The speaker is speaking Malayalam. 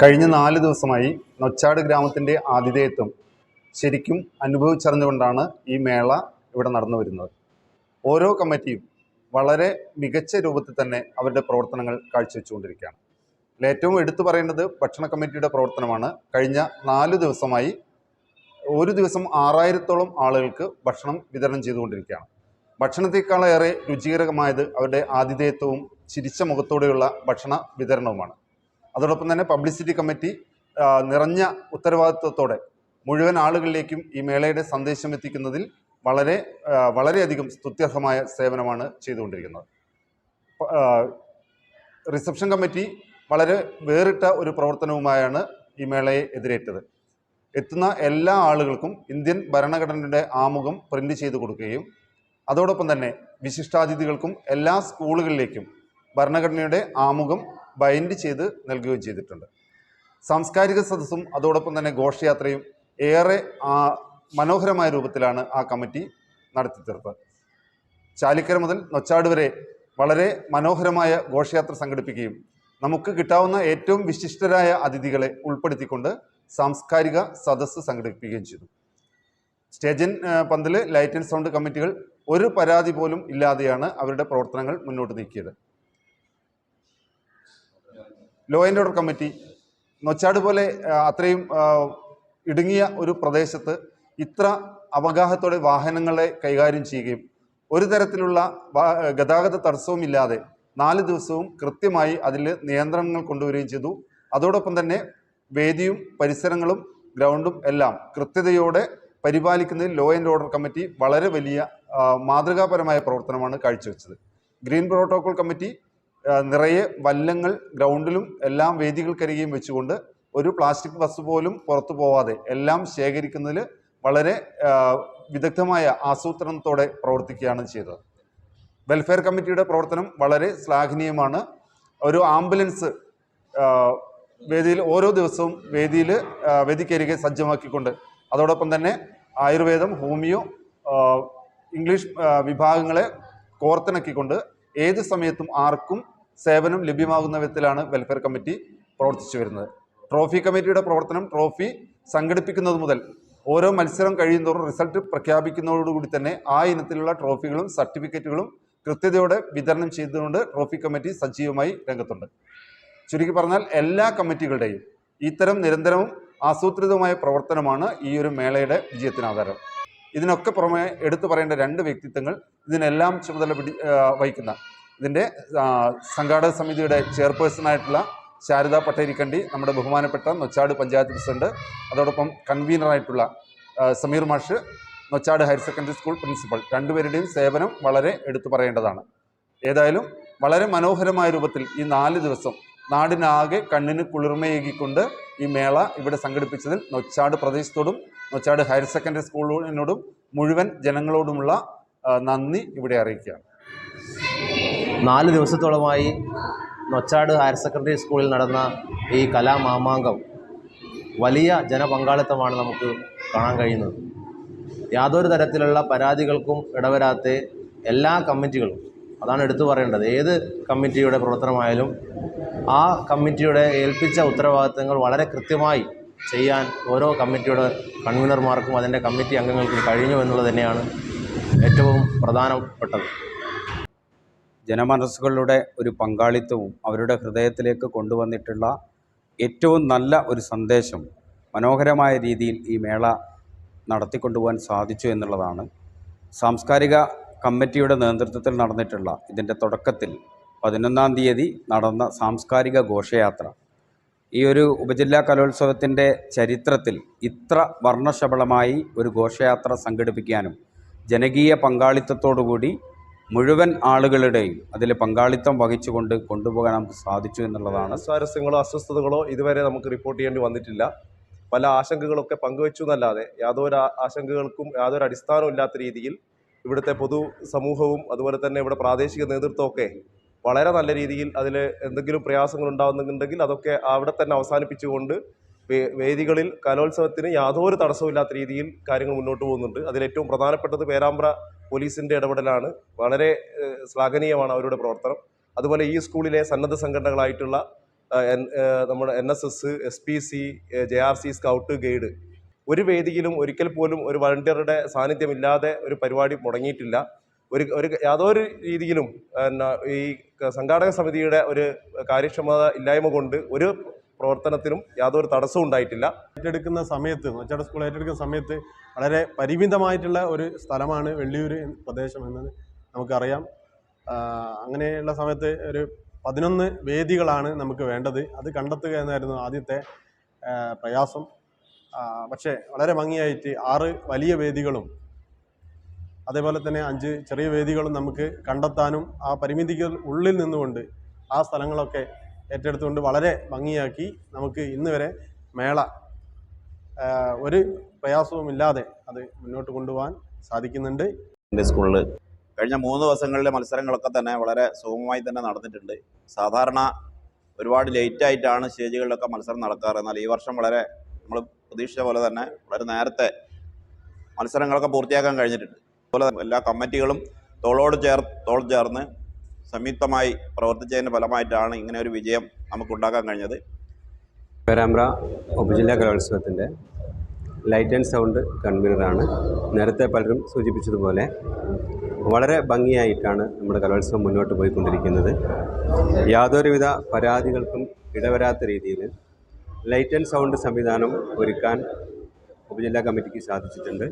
കഴിഞ്ഞ നാല് ദിവസമായി നൊച്ചാട് ഗ്രാമത്തിന്റെ ആതിഥേയത്വം ശരിക്കും അനുഭവിച്ചറിഞ്ഞുകൊണ്ടാണ് ഈ മേള ഇവിടെ നടന്നു വരുന്നത്. ഓരോ കമ്മിറ്റിയും വളരെ മികച്ച രൂപത്തിൽ തന്നെ അവരുടെ പ്രവർത്തനങ്ങൾ കാഴ്ചവെച്ചുകൊണ്ടിരിക്കുകയാണ്. ഏറ്റവും എടുത്തു പറയേണ്ടത് ഭക്ഷണ കമ്മിറ്റിയുടെ പ്രവർത്തനമാണ്. കഴിഞ്ഞ നാല് ദിവസമായി ഒരു ദിവസം ആറായിരത്തോളം ആളുകൾക്ക് ഭക്ഷണം വിതരണം ചെയ്തുകൊണ്ടിരിക്കുകയാണ്. ഭക്ഷണത്തെക്കാളേറെ രുചികരമായത് അവരുടെ ആതിഥേയത്വവും ചിരിച്ച മുഖത്തോടെയുള്ള ഭക്ഷണ വിതരണവുമാണ്. അതോടൊപ്പം തന്നെ പബ്ലിസിറ്റി കമ്മിറ്റി നിറഞ്ഞ ഉത്തരവാദിത്വത്തോടെ മുഴുവൻ ആളുകളിലേക്കും ഈ മേളയുടെ സന്ദേശം എത്തിക്കുന്നതിൽ വളരെ വളരെയധികം സ്തുത്യർഹമായ സേവനമാണ് ചെയ്തുകൊണ്ടിരിക്കുന്നത്. റിസപ്ഷൻ കമ്മിറ്റി വളരെ വേറിട്ട ഒരു പ്രവർത്തനവുമായാണ് ഈ മേളയെ എതിരേറ്റത്. എത്തുന്ന എല്ലാ ആളുകൾക്കും ഇന്ത്യൻ ഭരണഘടനയുടെ ആമുഖം പ്രിന്റ് ചെയ്തു കൊടുക്കുകയും അതോടൊപ്പം തന്നെ വിശിഷ്ടാതിഥികൾക്കും എല്ലാ സ്കൂളുകളിലേക്കും ഭരണഘടനയുടെ ആമുഖം ബൈൻഡ് ചെയ്ത് നൽകുകയും ചെയ്തിട്ടുണ്ട്. സാംസ്കാരിക സദസ്സും അതോടൊപ്പം തന്നെ ഘോഷയാത്രയും ഏറെ മനോഹരമായ രൂപത്തിലാണ് ആ കമ്മിറ്റി നടത്തി തീർത്തത് ചാലിക്കര മുതൽ നൊച്ചാട് വരെ വളരെ മനോഹരമായ ഘോഷയാത്ര സംഘടിപ്പിക്കുകയും നമുക്ക് കിട്ടാവുന്ന ഏറ്റവും വിശിഷ്ടരായ അതിഥികളെ ഉൾപ്പെടുത്തിക്കൊണ്ട് സാംസ്കാരിക സദസ്സ് സംഘടിപ്പിക്കുകയും ചെയ്തു. സ്റ്റേജൻ പന്തിൽ ലൈറ്റ് ആൻഡ് സൗണ്ട് കമ്മിറ്റികൾ ഒരു പരാതി പോലും ഇല്ലാതെയാണ് അവരുടെ പ്രവർത്തനങ്ങൾ മുന്നോട്ട് നീക്കിയത്. Law and order committee Nochad പോലെ അത്രയും ഇടുങ്ങിയ ഒരു പ്രദേശത്ത് ഇത്ര അവഗാഹത്തോടെ വാഹനങ്ങളെ കൈകാര്യം ചെയ്യുകയും ഒരു തരത്തിലുള്ള ഗതാഗത തടസ്സവും ഇല്ലാതെ നാല് ദിവസവും കൃത്യമായി അതിൽ നിയന്ത്രണങ്ങൾ കൊണ്ടുവരികയും ചെയ്തു. അതോടൊപ്പം തന്നെ വേദിയും പരിസരങ്ങളും ഗ്രൗണ്ടും എല്ലാം കൃത്യതയോടെ പരിപാലിക്കുന്നതിൽ ലോ ആൻഡ് ഓർഡർ കമ്മിറ്റി വളരെ വലിയ മാതൃകാപരമായ പ്രവർത്തനമാണ് കാഴ്ചവെച്ചത്. ഗ്രീൻ പ്രോട്ടോകോൾ കമ്മിറ്റി നിറയെ വല്ലങ്ങൾ ഗ്രൗണ്ടിലും എല്ലാം വേദികൾക്കരികെയും വെച്ചുകൊണ്ട് ഒരു പ്ലാസ്റ്റിക് ബസ് പോലും പുറത്തു പോവാതെ എല്ലാം ശേഖരിക്കുന്നതിൽ വളരെ വിദഗ്ധമായ ആസൂത്രണത്തോടെ പ്രവർത്തിക്കുകയാണ് ചെയ്തത്. വെൽഫെയർ കമ്മിറ്റിയുടെ പ്രവർത്തനം വളരെ ശ്ലാഘനീയമാണ്. ഒരു ആംബുലൻസ് വേദിയിൽ ഓരോ ദിവസവും വേദിയിൽ വേദിക്കരികെ സജ്ജമാക്കിക്കൊണ്ട് അതോടൊപ്പം തന്നെ ആയുർവേദം ഹോമിയോ ഇംഗ്ലീഷ് വിഭാഗങ്ങളെ കോർത്തിണക്കിക്കൊണ്ട് ഏത് സമയത്തും ആർക്കും സേവനം ലഭ്യമാകുന്ന വിധത്തിലാണ് വെൽഫെയർ കമ്മിറ്റി പ്രവർത്തിച്ചു വരുന്നത്. ട്രോഫി കമ്മിറ്റിയുടെ പ്രവർത്തനം ട്രോഫി സംഘടിപ്പിക്കുന്നത് മുതൽ ഓരോ മത്സരം കഴിയുന്തോറും റിസൾട്ട് പ്രഖ്യാപിക്കുന്നതോടുകൂടി തന്നെ ആ ഇനത്തിലുള്ള ട്രോഫികളും സർട്ടിഫിക്കറ്റുകളും കൃത്യതയോടെ വിതരണം ചെയ്തുകൊണ്ട് ട്രോഫി കമ്മിറ്റി സജീവമായി രംഗത്തുണ്ട്. ചുരുക്കി പറഞ്ഞാൽ എല്ലാ കമ്മിറ്റികളുടെയും ഇത്തരം നിരന്തരവും ആസൂത്രിതവുമായ പ്രവർത്തനമാണ് ഈ ഒരു മേളയുടെ വിജയത്തിന് ആധാരം ഇതിനൊക്കെ പുറമെ എടുത്തു പറയേണ്ട രണ്ട് വ്യക്തിത്വങ്ങൾ ഇതിനെല്ലാം ചുമതല പിടി വഹിക്കുന്ന ഇതിന്റെ സംഘാടക സമിതിയുടെ ചെയർപേഴ്സണായിട്ടുള്ള ശാരദ പട്ടേരിക്കണ്ടി നമ്മുടെ ബഹുമാനപ്പെട്ട നൊച്ചാട് പഞ്ചായത്ത് പ്രസിഡന്റ് അതോടൊപ്പം കൺവീനറായിട്ടുള്ള സമീർ മാഷ് Nochad higher secondary school principal രണ്ടുപേരുടെയും സേവനം വളരെ എടുത്തു പറയേണ്ടതാണ്. ഏതായാലും വളരെ മനോഹരമായ രൂപത്തിൽ ഈ നാല് ദിവസം നാടിനാകെ കണ്ണിന് കുളിർമയേകിക്കൊണ്ട് ഈ മേള ഇവിടെ സംഘടിപ്പിച്ചതിൽ നൊച്ചാട് പ്രദേശത്തോടും നൊച്ചാട് ഹയർ സെക്കൻഡറി സ്കൂളിനോടും മുഴുവൻ ജനങ്ങളോടുമുള്ള നന്ദി ഇവിടെ അറിയിക്കുകയാണ്. നാല് ദിവസത്തോളമായി നൊച്ചാട് ഹയർ സെക്കൻഡറി സ്കൂളിൽ നടന്ന ഈ കലാമാമാങ്കം വലിയ ജനപങ്കാളിത്തമാണ് നമുക്ക് കാണാൻ കഴിയുന്നത്. യാതൊരു തരത്തിലുള്ള പരാതികൾക്കും ഇടവരാത്ത എല്ലാ കമ്മിറ്റികളും അതാണ് എടുത്തു പറയേണ്ടത് ഏത് കമ്മിറ്റിയുടെ പ്രവർത്തനമായാലും ആ കമ്മിറ്റിയുടെ ഏൽപ്പിച്ച ഉത്തരവാദിത്തങ്ങൾ വളരെ കൃത്യമായി ചെയ്യാൻ ഓരോ കമ്മിറ്റിയുടെ കൺവീനർമാർക്കും അതിന്റെ കമ്മിറ്റി അംഗങ്ങൾക്കും കഴിഞ്ഞു എന്നുള്ളത് തന്നെയാണ് ഏറ്റവും പ്രധാനപ്പെട്ടത്. ജനമനസ്സുകളുടെ ഒരു പങ്കാളിത്തവും അവരുടെ ഹൃദയത്തിലേക്ക് കൊണ്ടുവന്നിട്ടുള്ള ഏറ്റവും നല്ല ഒരു സന്ദേശം മനോഹരമായ രീതിയിൽ ഈ മേള നടത്തിക്കൊണ്ടുപോകാൻ സാധിച്ചു എന്നുള്ളതാണ്. സാംസ്കാരിക കമ്മിറ്റിയുടെ നേതൃത്വത്തിൽ നടന്നിട്ടുള്ള ഇതിന്റെ തുടക്കത്തിൽ പതിനൊന്നാം തീയതി നടന്ന സാംസ്കാരിക ഘോഷയാത്ര. ഈ ഒരു ഉപജില്ലാ കലോത്സവത്തിന്റെ ചരിത്രത്തിൽ ഇത്ര വർണശബളമായി ഒരു ഘോഷയാത്ര സംഘടിപ്പിക്കാനും ജനകീയ പങ്കാളിത്തത്തോടുകൂടി മുഴുവൻ ആളുകളുടെയും അതിൽ പങ്കാളിത്തം വഹിച്ചുകൊണ്ട് കൊണ്ടുപോകാൻ നമുക്ക് സാധിച്ചു എന്നുള്ളതാണ്. സ്വാരസ്യങ്ങളോ അസ്വസ്ഥതകളോ ഇതുവരെ നമുക്ക് റിപ്പോർട്ട് ചെയ്യേണ്ടി വന്നിട്ടില്ല. പല ആശങ്കകളൊക്കെ പങ്കുവച്ചു എന്നല്ലാതെ യാതൊരു ആശങ്കകൾക്കും യാതൊരു അടിസ്ഥാനവും ഇല്ലാത്ത രീതിയിൽ ഇവിടുത്തെ പൊതു സമൂഹവും അതുപോലെ തന്നെ ഇവിടെ പ്രാദേശിക നേതൃത്വമൊക്കെ വളരെ നല്ല രീതിയിൽ അതിൽ എന്തെങ്കിലും പ്രയാസങ്ങൾ ഉണ്ടാകുന്നുണ്ടെങ്കിൽ അതൊക്കെ അവിടെ തന്നെ അവസാനിപ്പിച്ചുകൊണ്ട് വേദികളിൽ കലോത്സവത്തിന് യാതൊരു തടസ്സമില്ലാത്ത രീതിയിൽ കാര്യങ്ങൾ മുന്നോട്ട് പോകുന്നുണ്ട്. അതിലേറ്റവും പ്രധാനപ്പെട്ടത് പേരാമ്പ്ര പോലീസിന്റെ ഇടപെടലാണ്. വളരെ ശ്ലാഘനീയമാണ് അവരുടെ പ്രവർത്തനം. അതുപോലെ ഈ സ്കൂളിലെ സന്നദ്ധ സംഘടനകളായിട്ടുള്ള നമ്മുടെ N S S S P C J R C scout guide ഒരു വേദിയിലും ഒരിക്കൽ പോലും ഒരു വളണ്ടിയറുടെ സാന്നിധ്യമില്ലാതെ ഒരു പരിപാടി മുടങ്ങിയിട്ടില്ല. ഒരു ഒരു യാതൊരു രീതിയിലും ഈ സംഘാടക സമിതിയുടെ ഒരു കാര്യക്ഷമത ഇല്ലായ്മ കൊണ്ട് ഒരു പ്രവർത്തനത്തിനും യാതൊരു തടസ്സവും ഉണ്ടായിട്ടില്ല. ഏറ്റെടുക്കുന്ന സമയത്ത് നൊച്ചാട് സ്കൂൾ ഏറ്റെടുക്കുന്ന സമയത്ത് വളരെ പരിമിതമായിട്ടുള്ള ഒരു സ്ഥലമാണ് വെള്ളിയൂർ പ്രദേശം എന്ന് നമുക്കറിയാം. അങ്ങനെയുള്ള സമയത്ത് ഒരു പതിനൊന്ന് വേദികളാണ് നമുക്ക് വേണ്ടത്. അത് കണ്ടെത്തുക എന്നായിരുന്നു ആദ്യത്തെ പ്രയാസം. പക്ഷേ വളരെ ഭംഗിയായിട്ട് ആറ് വലിയ വേദികളും അതേപോലെ തന്നെ അഞ്ച് ചെറിയ വേദികളും നമുക്ക് കണ്ടെത്താനും ആ പരിമിതികൾ ഉള്ളിൽ നിന്നുകൊണ്ട് ആ സ്ഥലങ്ങളൊക്കെ ഏറ്റെടുത്തുകൊണ്ട് വളരെ ഭംഗിയാക്കി നമുക്ക് ഇന്ന് വരെ മേള ഒരു പ്രയാസവുമില്ലാതെ അത് മുന്നോട്ട് കൊണ്ടുപോകാൻ സാധിക്കുന്നുണ്ട്. എന്റെ സ്കൂളിൽ കഴിഞ്ഞ മൂന്ന് ദിവസങ്ങളിലെ മത്സരങ്ങളൊക്കെ തന്നെ വളരെ സുഗമമായി തന്നെ നടന്നിട്ടുണ്ട്. സാധാരണ ഒരുപാട് ലേറ്റായിട്ടാണ് സ്റ്റേജുകളിലൊക്കെ മത്സരം നടക്കാറ്. എന്നാൽ ഈ വർഷം വളരെ നമ്മൾ പ്രതീക്ഷിച്ച പോലെ തന്നെ വളരെ നേരത്തെ മത്സരങ്ങളൊക്കെ പൂർത്തിയാക്കാൻ കഴിഞ്ഞിട്ടുണ്ട്. അതുപോലെ എല്ലാ കമ്മിറ്റികളും തോളോട് ചേർ തോൾ ചേർന്ന് സംയുക്തമായി പ്രവർത്തിച്ചതിന്റെ ഫലമായിട്ടാണ് ഇങ്ങനെ ഒരു വിജയം നമുക്കുണ്ടാക്കാൻ കഴിഞ്ഞത്. പേരാമ്പ്ര ഉപജില്ലാ കലോത്സവത്തിന്റെ ലൈറ്റ് ആൻഡ് സൗണ്ട് കൺവീനറാണ് നേരത്തെ പലരും സൂചിപ്പിച്ചതുപോലെ വളരെ ഭംഗിയായിട്ടാണ് നമ്മുടെ കലോത്സവം മുന്നോട്ട് പോയിക്കൊണ്ടിരിക്കുന്നത്. യാതൊരുവിധ പരാതികൾക്കും ഇടവരാത്ത രീതിയിൽ ലൈറ്റ് ആൻഡ് സൗണ്ട് സംവിധാനം ഒരുക്കാൻ ഉപജില്ലാ കമ്മിറ്റിക്ക് സാധിച്ചിട്ടുണ്ട്.